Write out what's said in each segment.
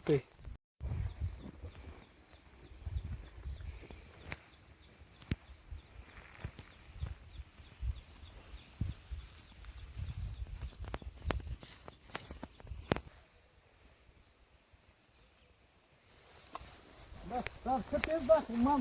Tıklayın. Bak, bak, köpeğe bak, mam.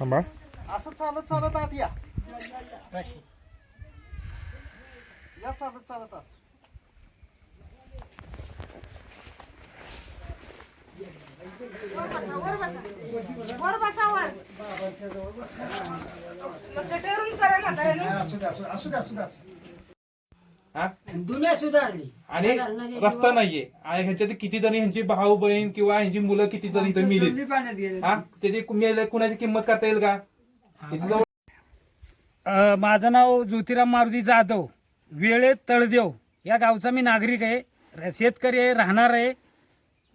थांबा. असं चालत चालत आत या. या चालत चालत आत. वर बसा. वर बसा वर. मग चटईवरून करा म्हाताऱ्याने असू द्या असू द्या असू द्या असू द्या हा? दुनिया सुधारली. आणि रस्ता नाहीये. आणि ह्याच्यात किती जणी ह्यांची भाऊ बहीण किंवा ह्यांची मुलं किती जणी इथं मिली पाण्यात गेले हा? त्याची मेले कुणाची किंमत करता येईल का? इथं जवळ अ, माझं नाव ज्योतिराम मारुती जाधव. वेळे तळदेव. या गावचा मी नागरिक आहे. र- शेतकरी आहे राहणार आहे.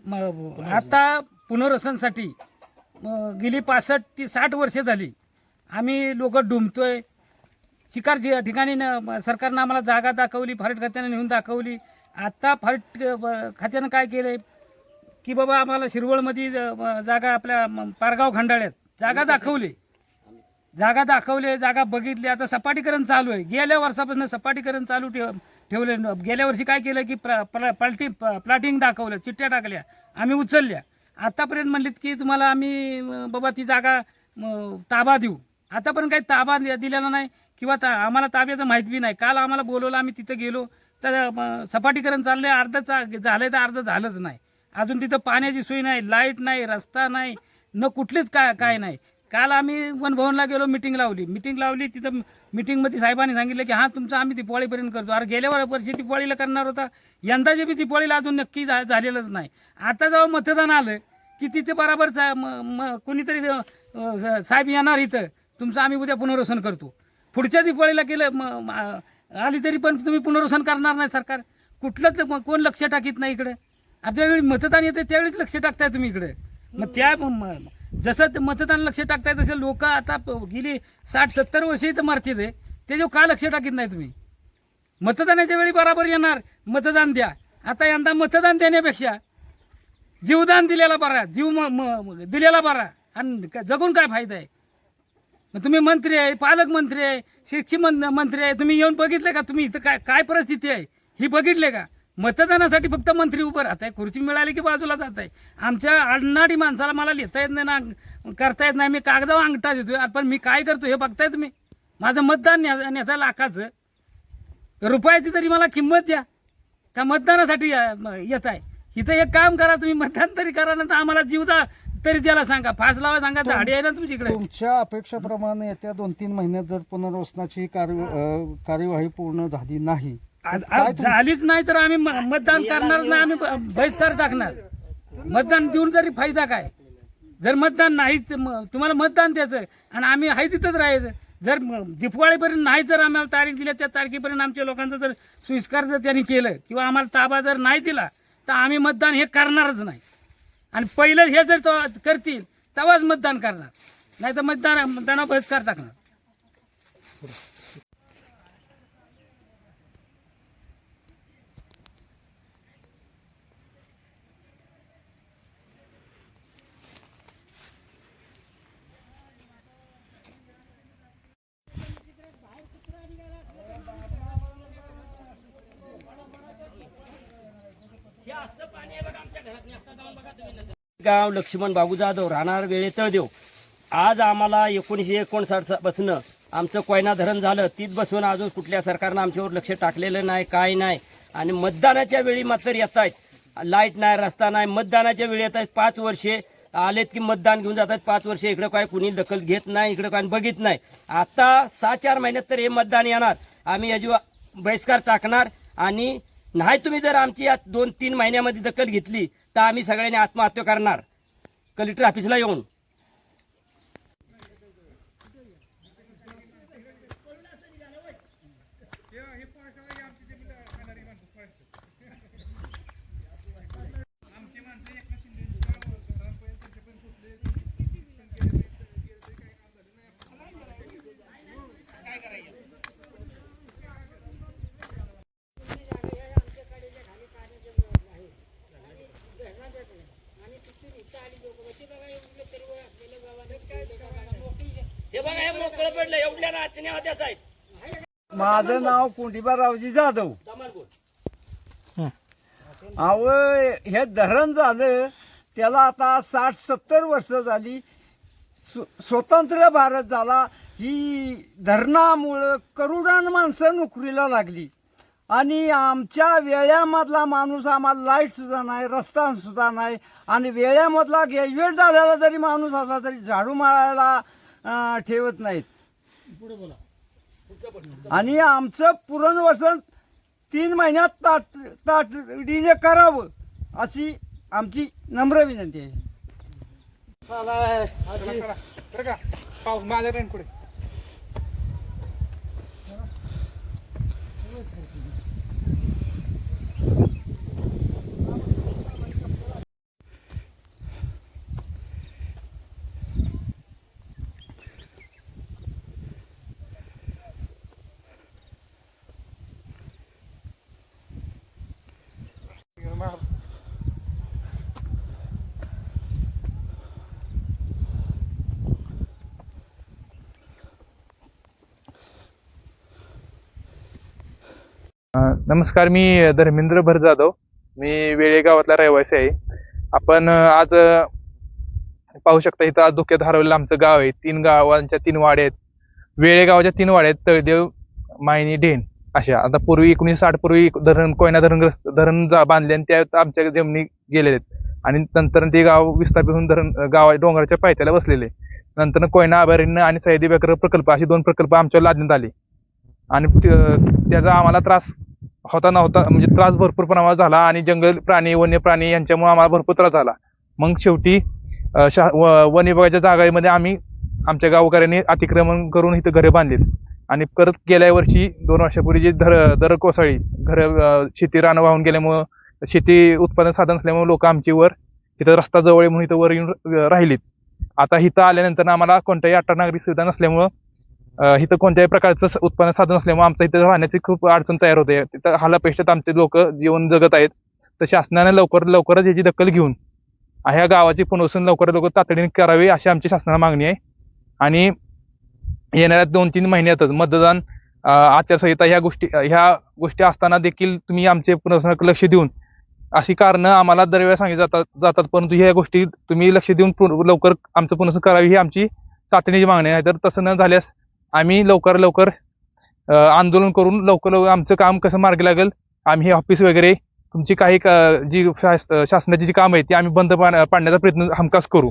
म- आता पुनर्वसनसाठी गेली पासष्ट ती साठ वर्षे झाली. आम्ही लोक आहे चिकार जी ठिकाणी न सरकारनं आम्हाला जागा दाखवली फारट खात्यानं नेऊन दाखवली. आत्ता फारट खात्यानं काय केलं की बाबा आम्हाला शिरवळमध्ये ज- जागा आपल्या पारगाव खंडाळ्यात. जागा दाखवली. जागा दाखवले जागा बघितली. आता सपाटीकरण चालू आहे. गेल्या वर्षापासून सपाटीकरण चालू ठेव ठेवले. गेल्या वर्षी काय केलं की प्र- प्लॅटिंग पलटी दाखवलं चिठ्ठ्या टाकल्या. आम्ही उचलल्या. आतापर्यंत म्हणलीत की तुम्हाला आम्ही बाबा ती जागा ताबा देऊ. आतापर्यंत काही ताबा दिलेला नाही किंवा ता आम्हाला ताब्याचं माहीत बी नाही. काल आम्हाला बोलवलं आम्ही तिथं गेलो. तर सपाटीकरण चाललंय. अर्धं चा झालं तर अर्धं झालंच नाही. अजून तिथं पाण्याची सोय नाही लाइट नाही रस्ता नाही न कुठलीच काय काय नाही. काल आम्ही वनभवनला गेलो मिटिंग लावली. मिटिंग लावली तिथं मिटिंगमध्ये साहेबांनी सांगितलं की हां तुमचं आम्ही दिपाळीपर्यंत करतो. अरे गेल्या वर्षी दिपावळीला करणार होता. यंदाचे बी दिपाळीला अजून नक्की झा झालेलंच नाही. आता जेव्हा मतदान आलं की तिथे बराबर सा- म- म- कोणीतरी अ, स- साहेब येणार इथं. तुमचं आम्ही उद्या पुनर्वसन करतो. पुढच्या दिपाळीला केलं म- म- आ- आली तरी पण तुम्ही पुनर्वसन करणार नाही सरकार. कुठलंच म- कोण लक्ष टाकीत नाही इकडे? आता ज्यावेळी मतदान येते त्यावेळीच लक्ष टाकताय तुम्ही इकडे. मग त्या म- म- जसं ते मतदान लक्ष टाकताय तसे लोक आता प- गेली साठ सत्तर वर्ष इथं मारते ते त्याच्यावर का लक्ष टाकीत नाही तुम्ही? मतदानाच्या वेळी बराबर येणार मतदान द्या. आता यंदा मतदान देण्यापेक्षा जीवदान दिलेला बरा जीव म- म- दिलेला बरा. आणि जगून काय फायदा आहे? मग तुम्ही मंत्री आहे पालकमंत्री आहे शिक्षण मंत्री आहे तुम्ही येऊन बघितले का? तुम्ही इथं काय काय परिस्थिती आहे? ही बघितले का? मतदानासाठी फक्त मंत्री उभं राहत आहे खुर्ची मिळाली की बाजूला जात आहे. आमच्या अडनाडी माणसाला मला लिहिता येत नाही ना करता येत नाही. मी कागदावर अंगठा देतोय पण मी काय करतो हे बघताय तुम्ही? माझं मतदान न्या- नेता लाखाचं. रुपयाची तरी मला किंमत द्या. का मतदानासाठी येत आहे. इथं एक काम करा तुम्ही मतदान तरी करा ना तर आम्हाला जीवदा तरी त्याला सांगा. फास लावा सांगा. झाडी आहे ना तुमच्याकडे तुमच्या अपेक्षेप्रमाणे येत्या दोन तीन महिन्यात जर पुनर्वसनाची कार्य अ, कार्यवाही पूर्ण झाली नाही आज- आज झालीच नाही तर आम्ही म- मतदान करणार नाही आम्ही ब- बहिष्कार टाकणार. मतदान देऊन तरी फायदा काय? जर मतदान नाहीच म- तुम्हाला मतदान द्यायचं आणि आम्ही आहे तिथंच राहायचं. जर म- दिपवाळीपर्यंत नाही जर आम्हाला तारीख दिली त्या तारखेपर्यंत आमच्या लोकांचं जर सुविस्कार जर त्यांनी केलं किंवा आम्हाला ताबा जर नाही दिला तर आम्ही मतदान हे करणारच नाही. आणि पहिलं हे जर तो करतील तेव्हाच मतदान करणार. नाही तर मतदान मतदाना बहिष्कार टाकणार. गाव लक्ष्मण बाबू जाधव राहणार वेळे तळदेव आज आम्हाला एकोणीसशे एकोणसाठ बसणं आमचं कोयना धरण झालं. तीच बसून अजून कुठल्या सरकारनं आमच्यावर लक्ष टाकलेलं नाही काय नाही. आणि मतदानाच्या वेळी मात्र येत आहेत. लाइट नाही रस्ता नाही मतदानाच्या वेळी येत आहेत. पाच वर्षे आलेत की मतदान घेऊन जातात पाच वर्षे इकडं काय कुणी दखल घेत नाही इकडं काय बघित नाही. आता सहा चार महिन्यात तर हे मतदान येणार. आम्ही याची बहिष्कार टाकणार. आणि नाही तुम्ही जर आमची या दोन तीन महिन्यामध्ये दखल घेतली आता आम्ही सगळ्यांनी आत्महत्या करणार. कलेक्टर ऑफिसला येऊन हे बघा हे मोकळं पडलं होत्या साहेब. माझं नाव कुंडीबारावजी जाधव. कमाल बोल अव हे धरण झालं त्याला आता साठ सत्तर वर्ष झाली. स्व- स्वतंत्र भारत झाला. ही धरणामुळं करोडान माणसं नोकरीला लागली. आणि आमच्या वेळ्यामधला माणूस आम्हाला लाइट सुद्धा नाही रस्ता सुद्धा नाही. आणि वेळ्यामधला ग्रॅज्युएट झालेला जरी माणूस असला तरी झाडू मारायला ठेवत नाहीत. आणि आमचं पुरणवसन तीन महिन्यात ताट तातडीने करावं अशी आमची नम्र विनंती आहे माझ्या रेनकडे नमस्कार मी धर्मेंद्र भर जाधव. मी वेळे गावातला रहिवासी आहे. आपण आज पाहू शकता इथं आज धुक्यात हरवलेलं आमचं गाव आहे. तीन गावांच्या तीन वाड्या आहेत. वेळे गावाच्या तीन वाड्या आहेत तळदेव मायनी ढेन अशा. आता पूर्वी एकोणीसशे साठ पूर्वी धरण कोयना धरण धरण जा- बांधले आणि त्यात आमच्या जमिनी गेलेले आहेत. आणि नंतर ते गाव विस्थापित होऊन धरण गाव डोंगराच्या पायथ्याला बसलेले नंतर कोयना अभयारण्य आणि सह्याद्री व्याघ्र प्रकल्प असे दोन प्रकल्प आमच्यावर लादण्यात आले. आणि त्याचा आम्हाला त्रास होता नव्हता म्हणजे त्रास भरपूर प्रमाणात झाला आणि जंगल प्राणी वन्य प्राणी यांच्यामुळे आम्हाला भरपूर त्रास झाला. मग शेवटी शा व- वन विभागाच्या जागेमध्ये आम्ही आमच्या गावकऱ्यांनी अतिक्रमण करून इथं घरे बांधलीत. आणि परत गेल्या वर्षी दोन वर्षापूर्वी जी धर दर कोसळी घर शेती रानं वाहून गेल्यामुळं शेती उत्पादन साधन असल्यामुळे लोक आमची वर इथं रस्ता जवळ म्हणून इथं वर येऊन राहिलीत. आता इथं आल्यानंतर आम्हाला कोणत्याही अट्टा नागरिक सुविधा नसल्यामुळं इथं कोणत्याही प्रकारचं उत्पन्न साधन असल्यामुळे आमचं इथं राहण्याची खूप अडचण तयार होते. तिथं हालापेष्टात आमचे लोक जीवन जगत आहेत. तर शासनाने लवकर लवकरच याची दखल घेऊन ह्या गावाची पुनर्वसन लवकर लवकर तातडीने करावी अशी आमची शासनाला मागणी आहे. आणि येणाऱ्या दोन तीन महिन्यातच मतदान आचारसंहिता ह्या गोष्टी ह्या गोष्टी असताना देखील तुम्ही आमचे पुनर्वसनाकडे लक्ष देऊन अशी कारणं आम्हाला दरवेळा सांगितली जातात जातात. परंतु ह्या गोष्टी तुम्ही लक्ष देऊन लवकर आमचं पुनर्वसन करावी ही आमची तातडीची मागणी आहे. तर तसं न झाल्यास आम्ही लवकर लवकर आंदोलन करून लवकर लवकर आमचं काम कसं मार्गी लागेल आम्ही हे ऑफिस वगैरे तुमची काही जी शास- शासनाची जी कामं आहेत ती आम्ही बंद पाड- पाडण्याचा प्रयत्न हमखास करू.